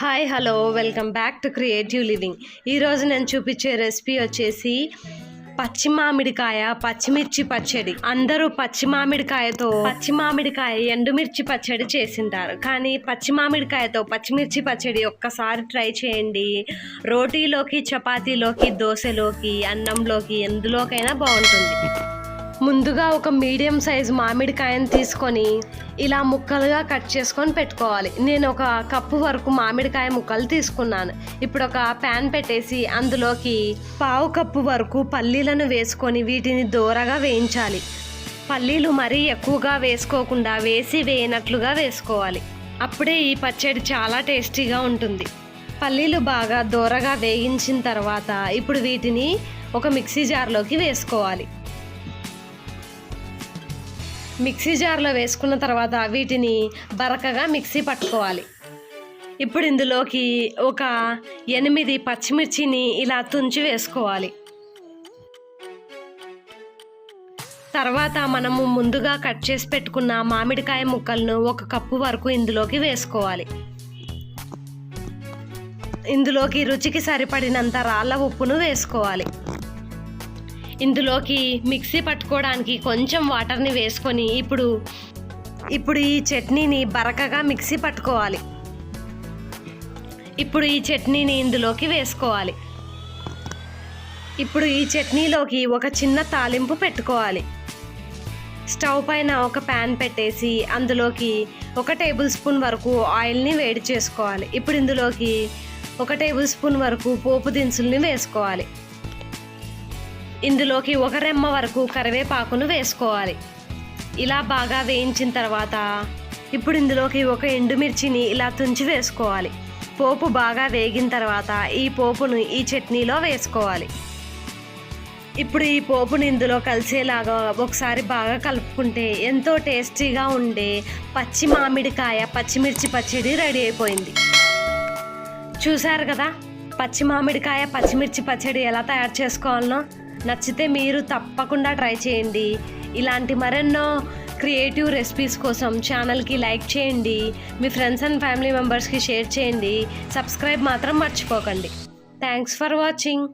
Hi hello welcome back to creative living. ఈరోజు నేను చూపించే రెసిపీ వచ్చేసి పచ్చి మామిడికాయ పచ్చిమిర్చి పచ్చడి. అందరూ పచ్చి మామిడికాయతో పచ్చి మామిడికాయ ఎండుమిర్చి పచ్చడి చేసింటారు. కానీ పచ్చి మామిడికాయతో పచ్చిమిర్చి పచ్చడి ఒక్కసారి ట్రై చేయండి. రోటీలోకి చపాతీలోకి దోశలోకి అన్నంలోకి ఎందులోకైనా బాగుంటుంది. ముందుగా ఒక మీడియం సైజ్ మామిడికాయను తీసుకొని ఇలా ముక్కలుగా కట్ చేసుకొని పెట్టుకోవాలి. నేను ఒక కప్పు వరకు మామిడికాయ ముక్కలు తీసుకున్నాను. ఇప్పుడు ఒక ప్యాన్ పెట్టేసి అందులోకి పావు కప్పు వరకు పల్లీలను వేసుకొని వీటిని దూరగా వేయించాలి. పల్లీలు మరీ ఎక్కువగా వేసుకోకుండా వేసి వేయనట్లుగా వేసుకోవాలి. అప్పుడే ఈ పచ్చడి చాలా టేస్టీగా ఉంటుంది. పల్లీలు బాగా దూరగా వేయించిన తర్వాత ఇప్పుడు వీటిని ఒక మిక్సీ జార్లోకి వేసుకోవాలి. మిక్సీ జార్లో వేసుకున్న తర్వాత వీటిని బరకగా మిక్సీ పట్టుకోవాలి. ఇప్పుడు ఇందులోకి ఒక ఎనిమిది పచ్చిమిర్చిని ఇలా తుంచి వేసుకోవాలి. తర్వాత మనము ముందుగా కట్ చేసి పెట్టుకున్న మామిడికాయ ముక్కలను ఒక కప్పు వరకు ఇందులోకి వేసుకోవాలి. ఇందులోకి రుచికి సరిపడినంత రాళ్ళ ఉప్పును వేసుకోవాలి. ఇందులోకి మిక్సీ పట్టుకోవడానికి కొంచెం వాటర్ని వేసుకొని ఇప్పుడు ఇప్పుడు ఈ చట్నీని బరకగా మిక్సీ పట్టుకోవాలి. ఇప్పుడు ఈ చట్నీని ఇందులోకి వేసుకోవాలి. ఇప్పుడు ఈ చట్నీలోకి ఒక చిన్న తాలింపు పెట్టుకోవాలి. స్టవ్ పైన ఒక ప్యాన్ పెట్టేసి అందులోకి ఒక టేబుల్ స్పూన్ వరకు ఆయిల్ని వేడి చేసుకోవాలి. ఇప్పుడు ఇందులోకి ఒక టేబుల్ స్పూన్ వరకు పోపు దినుసుల్ని వేసుకోవాలి. ఇందులోకి ఒక రెమ్మ వరకు కరివేపాకును వేసుకోవాలి. ఇలా బాగా వేయించిన తర్వాత ఇప్పుడు ఇందులోకి ఒక ఎండుమిర్చిని ఇలా తుంచి వేసుకోవాలి. పోపు బాగా వేగిన తర్వాత ఈ పోపును ఈ చట్నీలో వేసుకోవాలి. ఇప్పుడు ఈ పోపును ఇందులో కలిసేలాగా ఒకసారి బాగా కలుపుకుంటే ఎంతో టేస్టీగా ఉండే పచ్చి మామిడికాయ పచ్చిమిర్చి పచ్చడి రెడీ అయిపోయింది. చూశారు కదా? పచ్చి మామిడికాయ పచ్చిమిర్చి పచ్చడి ఎలా తయారు చేసుకోవాలనో? నచ్చితే మీరు తప్పకుండా ట్రై చేయండి. ఇలాంటి మరెన్నో క్రియేటివ్ రెసిపీస్ కోసం ఛానల్కి లైక్ చేయండి. మీ ఫ్రెండ్స్ అండ్ ఫ్యామిలీ మెంబర్స్కి షేర్ చేయండి. సబ్స్క్రైబ్ మాత్రం మర్చిపోకండి. Thanks for watching.